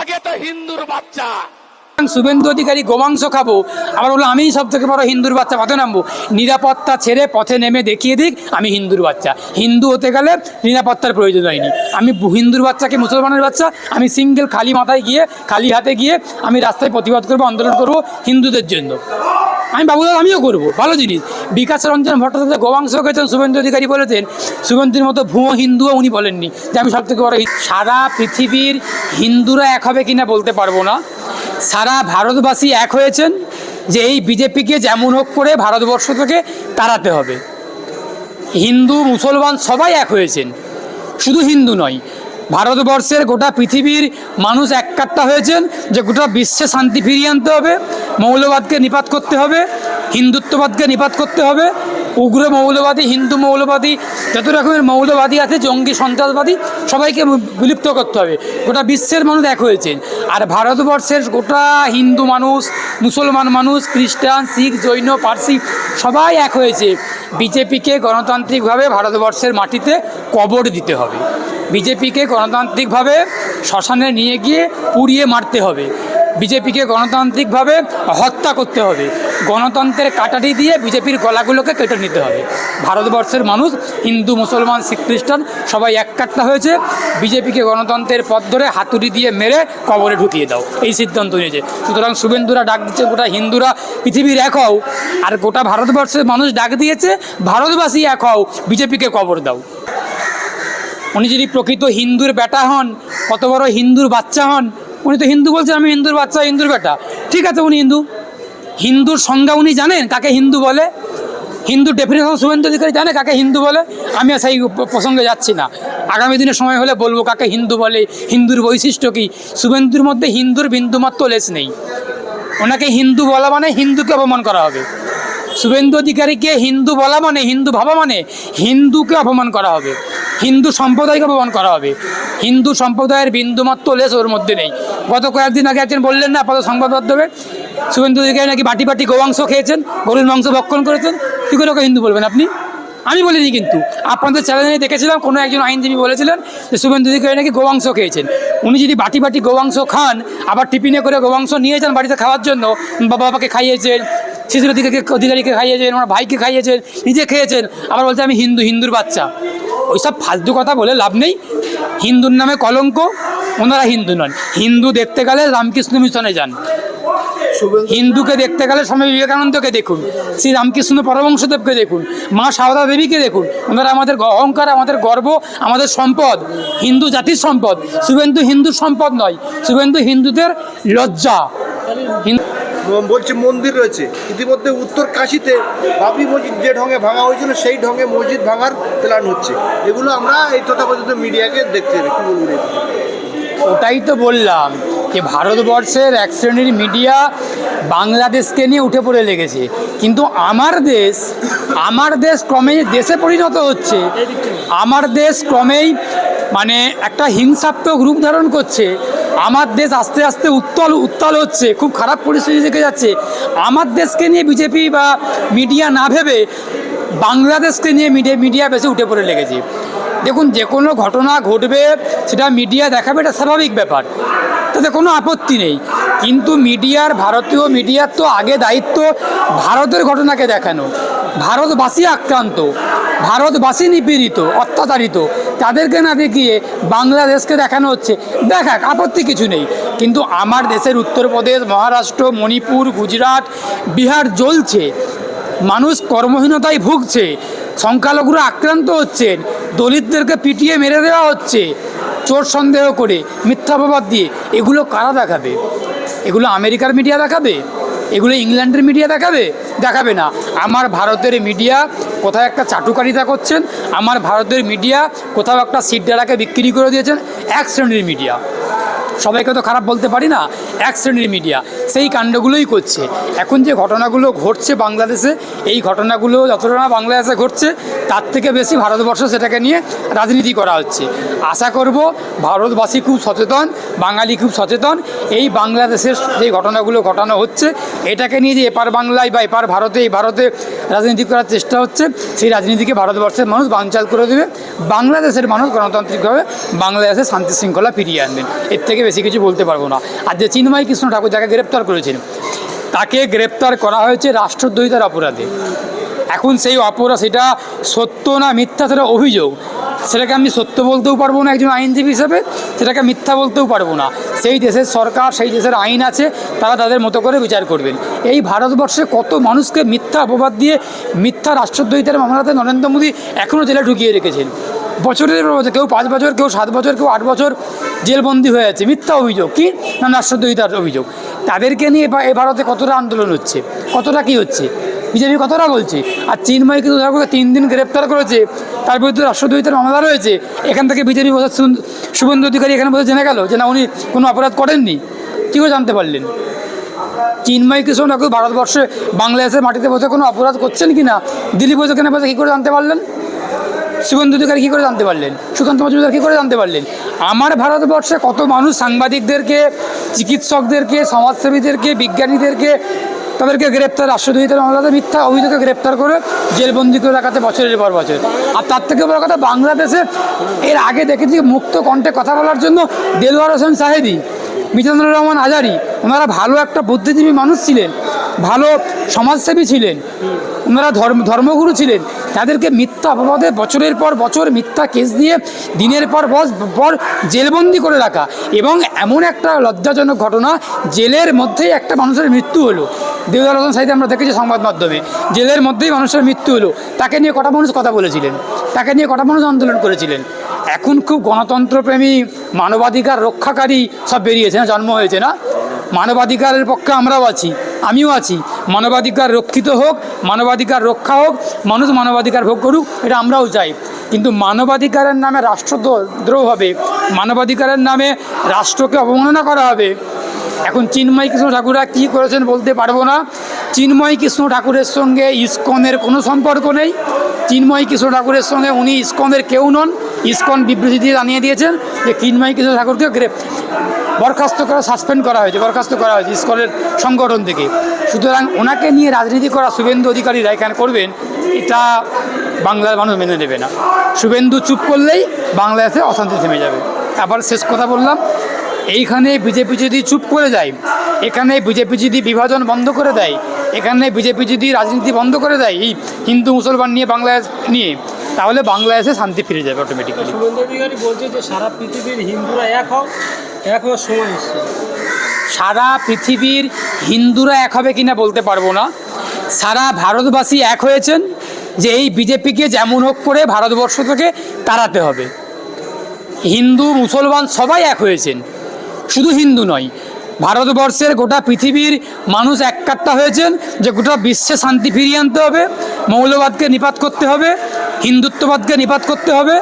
আগে তো হিন্দুর বাচ্চা। শুভেন্দু অধিকারী গোমাংস খাব। আবার বলল আমি সব থেকে বড় হিন্দুর বাচ্চা, পথে নামবো। নিরাপত্তা ছেড়ে পথে নেমে দেখিয়ে দিক, আমি হিন্দুর বাচ্চা। হিন্দু হতে গেলে নিরাপত্তার প্রয়োজন হয়নি। আমি হিন্দুর বাচ্চাকে মুসলমানের বাচ্চা, আমি সিঙ্গেল খালি মাথায় গিয়ে, খালি হাতে গিয়ে, আমি রাস্তায় প্রতিবাদ করব, আন্দোলন করব হিন্দুদের জন্য। আমি বাবুদার আমিও করব। ভালো জিনিস। বিকাশ রঞ্জন ভট্টাচার্য গোমাংস খেয়েছেন শুভেন্দু অধিকারী বলেছেন, শুভেন্দুর মতো ভুয়ো হিন্দুও উনি বলেননি, যে আমি সব থেকে বড় সারা পৃথিবীর হিন্দুরা এক হবে কিনা বলতে পারব না। সারা ভারতবাসী এক হয়েছেন, যে এই বিজেপিকে যেমন হোক করে ভারতবর্ষ থেকে তাড়াতে হবে। হিন্দু, মুসলমান সবাই এক হয়েছেন। শুধু হিন্দু নয় ভারতবর্ষের গোটা পৃথিবীর মানুষ এককাট্টা হয়েছেন যে গোটা বিশ্বে শান্তি ফিরিয়ে আনতে হবে, মৌলবাদকে নিপাত করতে হবে, হিন্দুত্ববাদকে নিপাত করতে হবে, উগ্র মৌলবাদী, হিন্দু মৌলবাদী, যত রকমের মৌলবাদী আছে, জঙ্গি, সন্ত্রাসবাদী, সবাইকে বিলুপ্ত করতে হবে। গোটা বিশ্বের মানুষ এক হয়েছেন। আর ভারতবর্ষের গোটা হিন্দু মানুষ, মুসলমান মানুষ, খ্রিস্টান, শিখ, জৈন, পার্সি, সবাই এক হয়েছে। বিজেপিকে গণতান্ত্রিকভাবে ভারতবর্ষের মাটিতে কবর দিতে হবে। বিজেপিকে গণতান্ত্রিকভাবে শ্মশানে নিয়ে গিয়ে পুড়িয়ে মারতে হবে। বিজেপিকে গণতান্ত্রিকভাবে হত্যা করতে হবে। গণতন্ত্রের কাটাটি দিয়ে বিজেপির গলাগুলোকে কেটে নিতে হবে। ভারতবর্ষের মানুষ, হিন্দু, মুসলমান, শিখ, খ্রিস্টান সবাই এককাট্টা হয়েছে। বিজেপিকে গণতন্ত্রের পথ ধরে হাতুড়ি দিয়ে মেরে কবরে ঢুকিয়ে দাও। এই সিদ্ধান্ত নিয়েছে। সুতরাং শুভেন্দুরা ডাক দিচ্ছে গোটা হিন্দুরা পৃথিবীর এক হও। আর গোটা ভারতবর্ষের মানুষ ডাক দিয়েছে, ভারতবাসী এক হও, বিজেপিকে কবর দাও। উনি যদি প্রকৃত হিন্দুর বেটা হন, কত বড় হিন্দুর বাচ্চা হন, উনি তো হিন্দু বলছেন, আমি হিন্দুর বাচ্চা, হিন্দুর বেটা। ঠিক আছে উনি হিন্দু। হিন্দুর সংজ্ঞা উনি জানেন, কাকে হিন্দু বলে? হিন্দু ডেফিনেশন শুভেন্দু অধিকারী জানে কাকে হিন্দু বলে? আমি সেই প্রসঙ্গে যাচ্ছি না। আগামী দিনে সময় হলে বলব কাকে হিন্দু বলে, হিন্দুর বৈশিষ্ট্য কী? শুভেন্দুর মধ্যে হিন্দুর বিন্দুমাত্র লেস নেই। ওনাকে হিন্দু বলা মানে হিন্দুকে অপমান করা হবে। শুভেন্দু অধিকারীকে হিন্দু বলা মানে হিন্দু ভাবা মানে হিন্দুকে অপমান করা হবে। হিন্দু সম্প্রদায়কে অপমান করা হবে। হিন্দু সম্প্রদায়ের বিন্দুমাত্র লেস ওর মধ্যে নেই। গত কয়েকদিন আগে একজন বললেন না, আপাতত সংবাদ মাধ্যমে। শুভেন্দু অধিকারী নাকি বাটি বাটি গোমাংস খেয়েছেন, গরুর মাংস ভক্ষণ করেছেন। কী করে ওকে হিন্দু বলবেন আপনি? আমি বলিনি কিন্তু। আপনাদের চ্যানেলে দেখেছিলাম, কোনো একজন আইনজীবী বলেছিলেন যে শুভেন্দু অধিকারী নাকি গোমাংস খেয়েছেন। উনি যদি বাটি বাটি গোমাংস খান, আবার টিফিনে করে গোমাংস নিয়ে যান বাড়িতে খাওয়ার জন্য, বাবা বাবাকে খাইয়েছেন, শিশুর অধিকারীকে অধিকারীকে খাইয়েছেন, ওনার ভাইকে খাইয়েছেন, নিজে খেয়েছেন, আবার বলছে আমি হিন্দু, হিন্দুর বাচ্চা। ওইসব ফালতু কথা বলে লাভ নেই। হিন্দুর নামে কলঙ্ক ওনারা হিন্দু নন। হিন্দু দেখতে গেলে রামকৃষ্ণ মিশনে যান। হিন্দুকে দেখতে গেলে স্বামী বিবেকানন্দকে দেখুন। শ্রী রামকৃষ্ণ পরমংশদেবকে দেখুন। মা সারদা দেবীকে দেখুন। ওনারা আমাদের অহংকার আমাদের গর্ব আমাদের সম্পদ। হিন্দু জাতির সম্পদ। শুভেন্দু হিন্দুর সম্পদ নয়। শুভেন্দু হিন্দুদের লজ্জা। হিন্দু বলছে মন্দির রয়েছে। ইতিমধ্যে উত্তর কাশিতে বাবরি মসজিদ যে ঢঙে ভাঙা হয়েছিল, সেই ঢঙে মসজিদ ভাঙার প্ল্যান হচ্ছে। এগুলো আমরা এই তথাকথিত মিডিয়াকে দেখতে কি বলব ওটাই তো বললাম যে ভারতবর্ষের এক শ্রেণির মিডিয়া বাংলাদেশকে নিয়ে উঠে পড়ে লেগেছে। কিন্তু আমার দেশ আমার দেশ ক্রমেই দেশে পরিণত হচ্ছে। আমার দেশ ক্রমেই মানে একটা হিংসাত্মক রূপ ধারণ করছে। আমার দেশ আস্তে আস্তে উত্তল, উত্তাল হচ্ছে, খুব খারাপ পরিস্থিতি থেকে যাচ্ছে। আমার দেশকে নিয়ে বিজেপি বা মিডিয়া না ভেবে বাংলাদেশকে নিয়ে মিডিয়া মিডিয়া বেশি উঠে পড়ে লেগেছে। দেখুন, যে কোনো ঘটনা ঘটবে, সেটা মিডিয়া দেখাবে, এটা স্বাভাবিক ব্যাপার। তাতে কোনো আপত্তি নেই। কিন্তু মিডিয়ার, ভারতীয় মিডিয়ার তো আগে দায়িত্ব ভারতের ঘটনাকে দেখানো। ভারতবাসী আক্রান্ত, ভারতবাসী নিপীড়িত, অত্যাচারিত। তাদেরকে না দেখিয়ে বাংলাদেশকে দেখানো হচ্ছে। দেখাক, আপত্তি কিছু নেই। কিন্তু আমার দেশের উত্তরপ্রদেশ, মহারাষ্ট্র, মণিপুর, গুজরাট, বিহার জ্বলছে। মানুষ কর্মহীনতায় ভুগছে। সংখ্যালঘুরা আক্রান্ত হচ্ছেন। দলিতদেরকে পিটিয়ে মেরে দেওয়া হচ্ছে। চোর সন্দেহ করে মিথ্যাবাদ দিয়ে। এগুলো কারা দেখাবে? এগুলো আমেরিকার মিডিয়া দেখাবে? এগুলো ইংল্যান্ডের মিডিয়া দেখাবে? দেখাবে না। আমার ভারতের মিডিয়া কোথাও একটা চাটুকারিতা করছেন, আমার ভারতের মিডিয়া কোথাও একটা সিট ডালাকে বিক্রি করে দিয়েছেন, এক শ্রেণির মিডিয়া সবাইকে তো খারাপ বলতে পারি না, এক শ্রেণির মিডিয়া সেই কাণ্ডগুলোই করছে। এখন যে ঘটনাগুলো ঘটছে বাংলাদেশে, এই ঘটনাগুলো যতটা না বাংলাদেশে ঘটছে, তার থেকে বেশি ভারতবর্ষ সেটাকে নিয়ে রাজনীতি করা হচ্ছে। আশা করব ভারতবাসী খুব সচেতন, বাঙালি খুব সচেতন, এই বাংলাদেশের যে ঘটনাগুলো ঘটানো হচ্ছে, এটাকে নিয়ে যে এপার বাংলায় বা এপার ভারতে, এই ভারতে রাজনীতি করার চেষ্টা হচ্ছে, সেই রাজনীতিকে ভারতবর্ষের মানুষ বানচাল করে দেবে, বাংলাদেশের মানুষ গণতান্ত্রিকভাবে বাংলাদেশে শান্তি শৃঙ্খলা ফিরিয়ে আনবেন। এর থেকে বেশি কিছু বলতে পারব না। আর যে চিন্ময় কৃষ্ণ ঠাকুর যাকে গ্রেপ্তার করেছেন, তাকে গ্রেপ্তার করা হয়েছে রাষ্ট্রদ্রোহিতার অপরাধে। এখন সেই অপরাধ, সেটা সত্য না মিথ্যা সেটা অভিযোগ। সেটাকে আমি সত্য বলতেও পারব না একজন আইনজীবী হিসেবে, সেটাকে মিথ্যা বলতেও পারব না। সেই দেশের সরকার, সেই দেশের আইন আছে, তারা তাদের মতো করে বিচার করবেন। এই ভারতবর্ষে কত মানুষকে মিথ্যা অপবাদ দিয়ে মিথ্যা রাষ্ট্রদ্রোহিতার মামলাতে নরেন্দ্র মোদী এখনও জেলে ঢুকিয়ে রেখেছেন। বছরের বছর, কেউ পাঁচ বছর, কেউ সাত বছর, কেউ আট বছর জেলবন্দি হয়ে আছে। মিথ্যা অভিযোগ, কি? না রাষ্ট্রদ্রোহিতার অভিযোগ। তাদেরকে নিয়ে এ- ভারতে কতটা আন্দোলন হচ্ছে? কতটা কি হচ্ছে? বিজেপি কতটা বলছে? আর চিন্ময় কিন্তু ঠাকুরকে তিন দিন গ্রেপ্তার করেছে। তার বিরুদ্ধে রাষ্ট্রদ্রোহিতার মামলা রয়েছে। এখান থেকে বিজেপি বসে শুভেন্দু অধিকারী এখানে বসে জেনে গেল যে, না, উনি কোনো অপরাধ করেননি। কী করে জানতে পারলেন? চিন্ময় কৃষ্ণ ঠাকুর ভারতবর্ষে বাংলাদেশের মাটিতে বসে কোনো অপরাধ করছেন কি না? দিল্লি বসে কেন বসে কী করে জানতে পারলেন? শুভেন্দু অধিকারী কী করে জানতে পারলেন? সুকান্ত মজুমদার কী করে জানতে পারলেন? আমার ভারতবর্ষে কত মানুষ সাংবাদিকদেরকে, চিকিৎসকদেরকে, সমাজসেবীদেরকে, বিজ্ঞানীদেরকে, তাদেরকে গ্রেপ্তার রাষ্ট্রদ্রোহিতার মামলাতে মিথ্যা অভিযোগে গ্রেপ্তার করে জেলবন্দি করে রাখাতে বছরের পর বছর। আর তার থেকে বড় কথা বাংলাদেশে এর আগে দেখেছি মুক্ত কণ্ঠে কথা বলার জন্য দেলোয়ার হোসেন সাহেদি মিজানুর রহমান আজারি ওনারা ভালো একটা বুদ্ধিজীবী মানুষ ছিলেন, ভালো সমাজসেবী ছিলেন, ওনারা ধর্ম, ধর্মগুরু ছিলেন। তাদেরকে মিথ্যা অপবাদে বছরের পর বছর মিথ্যা কেস দিয়ে দিনের পর পর জেলবন্দি করে রাখা। এবং এমন একটা লজ্জাজনক ঘটনা, জেলের মধ্যেই একটা মানুষের মৃত্যু হলো। দেওয়াল হোসেন সাইদে আমরা দেখেছি সংবাদ মাধ্যমে, জেলের মধ্যেই মানুষের মৃত্যু হলো। তাকে নিয়ে কটা মানুষ কথা বলেছিলেন? তাকে নিয়ে কটা মানুষ আন্দোলন করেছিলেন? এখন খুব গণতন্ত্রপ্রেমী, মানবাধিকার রক্ষাকারী সব বেরিয়েছে না? জন্ম হয়েছে না? মানবাধিকারের পক্ষে আমরাও আছি, আমিও আছি। মানবাধিকার রক্ষিত হোক, মানবাধিকার রক্ষা হোক, মানুষ মানবাধিকার ভোগ করুক, এটা আমরাও চাই। কিন্তু মানবাধিকারের নামে রাষ্ট্রদ্রোহ হবে, মানবাধিকারের নামে রাষ্ট্রকে অবমাননা করা হবে, এখন চিন্ময় কৃষ্ণ ঠাকুররা কী করেছেন বলতে পারব না। চিন্ময় কৃষ্ণ ঠাকুরের সঙ্গে ইস্কনের কোনো সম্পর্ক নেই। চিন্ময় কৃষ্ণ ঠাকুরের সঙ্গে উনি ইস্কনের কেউ নন। ইস্কন বিবৃতি দিয়ে জানিয়ে দিয়েছেন যে চিন্ময় কৃষ্ণ ঠাকুরকে গ্রেপ বরখাস্ত করা সাসপেন্ড করা হয়েছে, বরখাস্ত করা হয়েছে ইস্কনের সংগঠন থেকে। সুতরাং ওনাকে নিয়ে রাজনীতি করা শুভেন্দু অধিকারীরা এখানে করবেন, এটা বাংলার মানুষ মেনে নেবে না। শুভেন্দু চুপ করলেই বাংলাদেশে অশান্তি থেমে যাবে। আবার শেষ কথা বললাম, এইখানে বিজেপি যদি চুপ করে যায়, এখানে বিজেপি যদি বিভাজন বন্ধ করে দেয় এখানে বিজেপি যদি রাজনীতি বন্ধ করে দেয় এই হিন্দু মুসলমান নিয়ে বাংলাদেশ নিয়ে তাহলে বাংলাদেশে শান্তি ফিরে যাবে অটোমেটিক্যালি শুভেন্দু অধিকারী বলছে যে সারা পৃথিবীর হিন্দুরা এক হোক এক হওয়ার সময় এসছে। সারা পৃথিবীর হিন্দুরা এক হবে কিনা বলতে পারব না। সারা ভারতবাসী এক হয়েছেন যে এই বিজেপিকে যেমন হোক করে ভারতবর্ষ থেকে তাড়াতে হবে। হিন্দু মুসলমান সবাই এক হয়েছেন। শুধু হিন্দু নয় ভারতবর্ষের গোটা পৃথিবীর মানুষ এককাট্টা হয়েছেন যে গোটা বিশ্বে শান্তি ফিরিয়ে আনতে হবে, মৌলবাদকে নিপাত করতে হবে, হিন্দুত্ববাদকে নিপাত করতে হবে,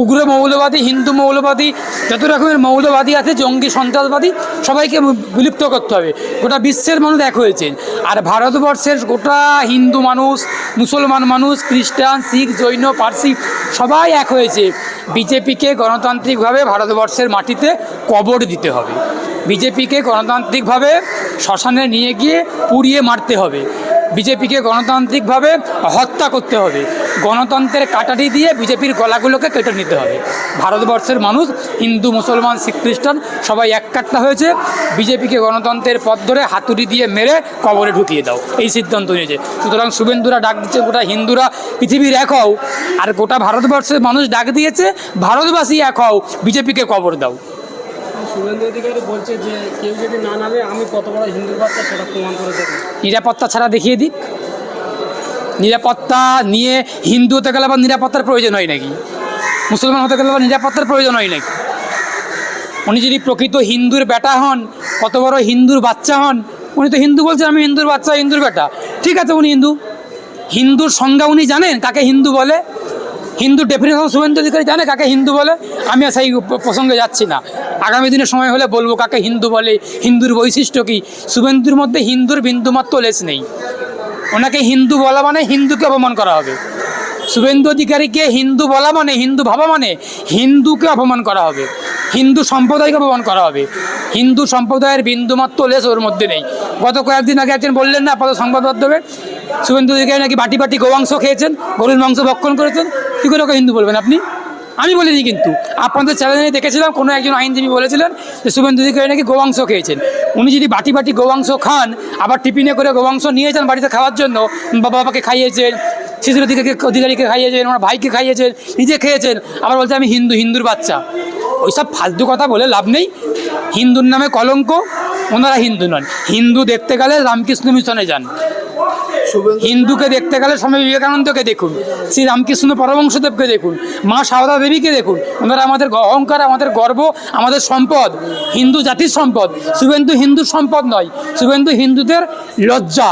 উগ্র মৌলবাদী, হিন্দু মৌলবাদী, যত রকমের মৌলবাদী আছে, জঙ্গি, সন্ত্রাসবাদী, সবাইকে বিলুপ্ত করতে হবে। গোটা বিশ্বের মানুষ এক হয়েছেন। আর ভারতবর্ষের গোটা হিন্দু মানুষ, মুসলমান মানুষ, খ্রিস্টান, শিখ, জৈন, পার্সি, সবাই এক হয়েছে। বিজেপিকে গণতান্ত্রিকভাবে ভারতবর্ষের মাটিতে কবর দিতে হবে। বিজেপিকে গণতান্ত্রিকভাবে শ্মশানে নিয়ে গিয়ে পুড়িয়ে মারতে হবে। বিজেপিকে গণতান্ত্রিকভাবে হত্যা করতে হবে। গণতন্ত্রের কাটাটি দিয়ে বিজেপির গলাগুলোকে কেটে নিতে হবে। ভারতবর্ষের মানুষ, হিন্দু, মুসলমান, শিখ, খ্রিস্টান সবাই এককাট্টা হয়েছে। বিজেপিকে গণতন্ত্রের পথ ধরে হাতুড়ি দিয়ে মেরে কবরে ঢুকিয়ে দাও। এই সিদ্ধান্ত নিয়েছে। সুতরাং শুভেন্দুরা ডাক দিচ্ছে গোটা হিন্দুরা পৃথিবীর এক হও। আর গোটা ভারতবর্ষের মানুষ ডাক দিয়েছে, ভারতবাসী এক হও, বিজেপিকে কবর দাও। অধিকারী বলছে যে কেউ যদি না নামে, আমি কত বড় বাচ্চা সেটা প্রমাণ করে দেবো। নিরাপত্তা ছাড়া দেখিয়ে দিক। নিরাপত্তা নিয়ে হিন্দু হতে গেলে আবার নিরাপত্তার প্রয়োজন হয় নাকি? মুসলমান হতে গেলে আবার নিরাপত্তার প্রয়োজন হয় নাকি? উনি যদি প্রকৃত হিন্দুর বেটা হন, কত বড় হিন্দুর বাচ্চা হন, উনি তো হিন্দু বলছেন, আমি হিন্দুর বাচ্চা, হিন্দুর বেটা। ঠিক আছে, উনি হিন্দু। হিন্দুর সংজ্ঞা উনি জানেন, কাকে হিন্দু বলে? হিন্দু ডেফিনেশন শুভেন্দু অধিকারী জানে কাকে হিন্দু বলে? আমি সেই প্রসঙ্গে যাচ্ছি না। আগামী দিনের সময় হলে বলব কাকে হিন্দু বলে, হিন্দুর বৈশিষ্ট্য কী? শুভেন্দুর মধ্যে হিন্দুর বিন্দুমাত্র লেস নেই। ওনাকে হিন্দু বলা মানে হিন্দুকে অপমান করা হবে। শুভেন্দু অধিকারীকে হিন্দু বলা মানে হিন্দু ভাবা মানে হিন্দুকে অপমান করা হবে। হিন্দু সম্প্রদায়কে অপমান করা হবে। হিন্দু সম্প্রদায়ের বিন্দুমাত্র লেস ওর মধ্যে নেই। গত কয়েকদিন আগে একজন বললেন না, আপাতত সংবাদ মাধ্যমে, শুভেন্দু অধিকারী নাকি বাটি বাটি গোমাংস খেয়েছেন, গরুর মাংস ভক্ষণ করেছেন। কী করে ওকে হিন্দু বলবেন আপনি? আমি বলিনি কিন্তু। আপনাদের চ্যানেলে দেখেছিলাম, কোনো একজন আইনজীবী বলেছিলেন যে শুভেন্দু অধিকারী নাকি গোমাংস খেয়েছেন। উনি যদি বাটি বাটি গোমাংস খান, আবার টিফিনে করে গোমাংস নিয়ে যান বাড়িতে খাওয়ার জন্য বাবা বাবাকে খাইয়েছেন, শিশুর অধিকারীকে অধিকারীকে খাইয়েছেন, ওনার ভাইকে খাইয়েছেন, নিজে খেয়েছেন, আবার বলছে আমি হিন্দু, হিন্দুর বাচ্চা। ওইসব ফালতু কথা বলে লাভ নেই। হিন্দুর নামে কলঙ্ক, ওনারা হিন্দু নন। হিন্দু দেখতে গেলে রামকৃষ্ণ মিশনে যান। হিন্দুকে দেখতে গেলে স্বামী বিবেকানন্দকে দেখুন শ্রী রামকৃষ্ণ পরমংশদেবকে দেখুন মা সারদা দেবীকে দেখুন। ওনারা আমাদের অহংকার আমাদের গর্ব আমাদের সম্পদ হিন্দু জাতির সম্পদ। শুভেন্দু হিন্দু সম্পদ নয় শুভেন্দু হিন্দুদের লজ্জা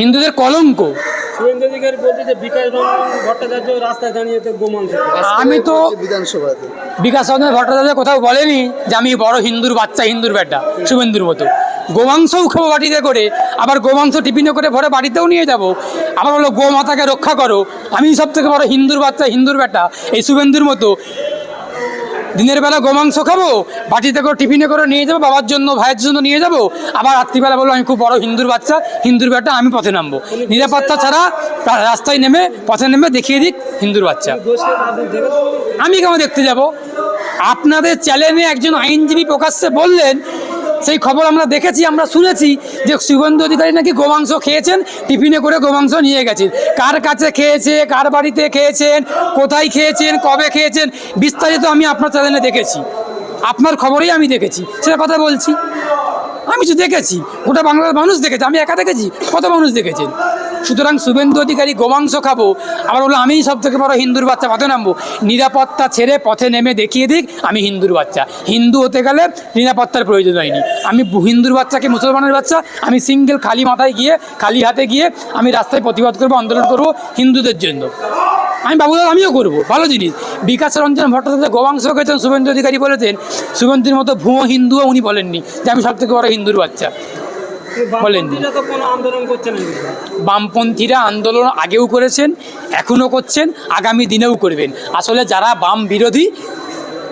হিন্দুদের কলঙ্ক। আমি তো বিকাশ ভট্টাচার্য কোথাও বলেনি যে আমি বড় হিন্দুর বাচ্চা হিন্দুর বেটা শুভেন্দুর মতো। গোমাংসও খাব বাটিতে করে, আবার গোমাংস টিফিনে করে ভরে বাড়িতেও নিয়ে যাব। আবার বলো, গোমাতাকে রক্ষা করো। আমি সব থেকে বড় হিন্দুর বাচ্চা, হিন্দুর বেটা। এই শুভেন্দুর মতো। দিনের বেলা গোমাংস খাব, বাটিতে করে টিফিনে করে নিয়ে যাব, বাবার জন্য, ভাইয়ের জন্য নিয়ে যাব। আবার রাত্রিবেলা বলব আমি খুব বড় হিন্দুর বাচ্চা, হিন্দুর বেটা, আমি পথে নামবো। নিরাপত্তা ছাড়া রাস্তায় নেমে, পথে নেমে দেখিয়ে দিক হিন্দুর বাচ্চা। আমি কেমন দেখতে যাব? আপনাদের চ্যানেলে একজন আইনজীবী প্রকাশ্যে বললেন সেই খবর আমরা দেখেছি, আমরা শুনেছি যে শুভেন্দু অধিকারী নাকি গোমাংস খেয়েছেন, টিফিনে করে গোমাংস নিয়ে গেছেন। কার কাছে খেয়েছে কার বাড়িতে খেয়েছেন, কোথায় খেয়েছেন, কবে খেয়েছেন, বিস্তারিত আমি আপনার চ্যানেলে দেখেছি। আপনার খবরেই আমি দেখেছি, সেটা কথা বলছি। আমি তো দেখেছি, গোটা বাংলার মানুষ দেখেছে, আমি একা দেখেছি, কত মানুষ দেখেছেন? সুতরাং শুভেন্দু অধিকারী গোমাংস খাব। আবার বলল, আমিই সব থেকে বড় হিন্দুর বাচ্চা, পথে নামবো। নিরাপত্তা ছেড়ে পথে নেমে দেখিয়ে দিক, আমি হিন্দুর বাচ্চা। হিন্দু হতে গেলে নিরাপত্তার প্রয়োজন হয়নি। আমি হিন্দুর বাচ্চাকে মুসলমানের বাচ্চা? আমি সিঙ্গেল খালি মাথায় গিয়ে, খালি হাতে গিয়ে আমি রাস্তায় প্রতিবাদ করব, আন্দোলন করব হিন্দুদের জন্য। আমি বাবুদার আমিও করব। ভালো জিনিস। বিকাশ রঞ্জন ভট্টাচার্য গোমাংস খেয়েছেন শুভেন্দু অধিকারী বলেছেন, শুভেন্দুর মতো ভুয়ো হিন্দুও উনি বলেননি যে আমি সব থেকে বড় হিন্দুর বাচ্চা। বলেননি। বামপন্থীরা আন্দোলন করছে না। কিন্তু। বামপন্থীরা আন্দোলন আগেও করেছেন এখনও করছেন আগামী দিনেও করবেন। আসলে যারা বাম বিরোধী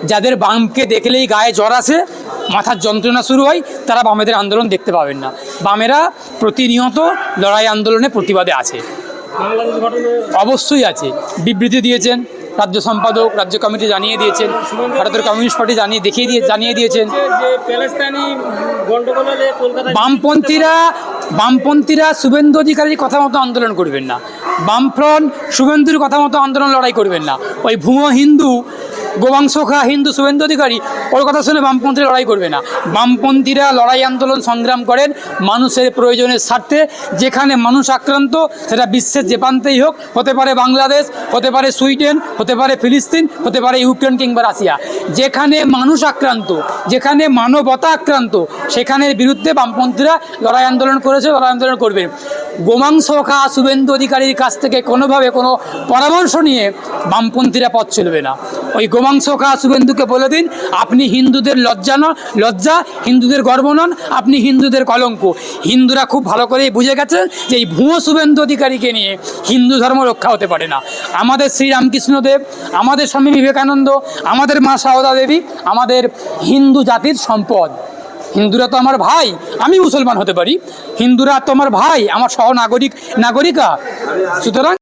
যাদের বামকে দেখলেই গায়ে জ্বর আসে মাথার যন্ত্রণা শুরু হয় তারা বামেদের আন্দোলন দেখতে পাবেন না। বামেরা প্রতিনিয়ত লড়াই আন্দোলনে প্রতিবাদে আছে। অবশ্যই আছে। বিবৃতি দিয়েছেন। রাজ্য সম্পাদক, রাজ্য কমিটি জানিয়ে দিয়েছেন, ভারতের কমিউনিস্ট পার্টি জানিয়ে, দেখিয়ে দিয়ে, জানিয়ে দিয়েছেন। বামপন্থীরা বামপন্থীরা শুভেন্দু অধিকারীর কথা মতো আন্দোলন করবেন না। বামফ্রন্ট শুভেন্দুর কথা মতো আন্দোলন লড়াই করবেন না। ওই ভুয়ো হিন্দু গোমাংস খা হিন্দু শুভেন্দু অধিকারী ওর কথা শুনে বামপন্থী লড়াই করবে না। বামপন্থীরা লড়াই আন্দোলন সংগ্রাম করেন মানুষের প্রয়োজনের স্বার্থে, যেখানে মানুষ আক্রান্ত, সেটা বিশ্বের যে প্রান্তেই হোক, হতে পারে বাংলাদেশ, হতে পারে সুইডেন, হতে পারে ফিলিস্তিন, হতে পারে ইউক্রেন কিংবা রাশিয়া। যেখানে মানুষ আক্রান্ত, যেখানে মানবতা আক্রান্ত, সেখানের বিরুদ্ধে বামপন্থীরা লড়াই আন্দোলন করেছে, লড়াই আন্দোলন করবে। গোমাংস খা শুভেন্দু অধিকারীর কাছ থেকে কোনোভাবে কোনো পরামর্শ নিয়ে বামপন্থীরা পথ চলবে না। ওই গোমাংস খা শুভেন্দুকে বলে দিন, আপনি হিন্দুদের লজ্জা নন, লজ্জা, হিন্দুদের গর্ব নন, আপনি হিন্দুদের কলঙ্ক। হিন্দুরা খুব ভালো করেই বুঝে গেছে যে এই ভুয়ো শুভেন্দু অধিকারীকে নিয়ে হিন্দু ধর্ম রক্ষা হতে পারে না। আমাদের শ্রীরামকৃষ্ণদেব আমাদের স্বামী বিবেকানন্দ, আমাদের মা সারদা দেবী, আমাদের হিন্দু জাতির সম্পদ। হিন্দুরা তো আমার ভাই, আমি মুসলমান হতে পারি। হিন্দুরা তো আমার ভাই, আমার সহ নাগরিক নাগরিকা। সুতরাং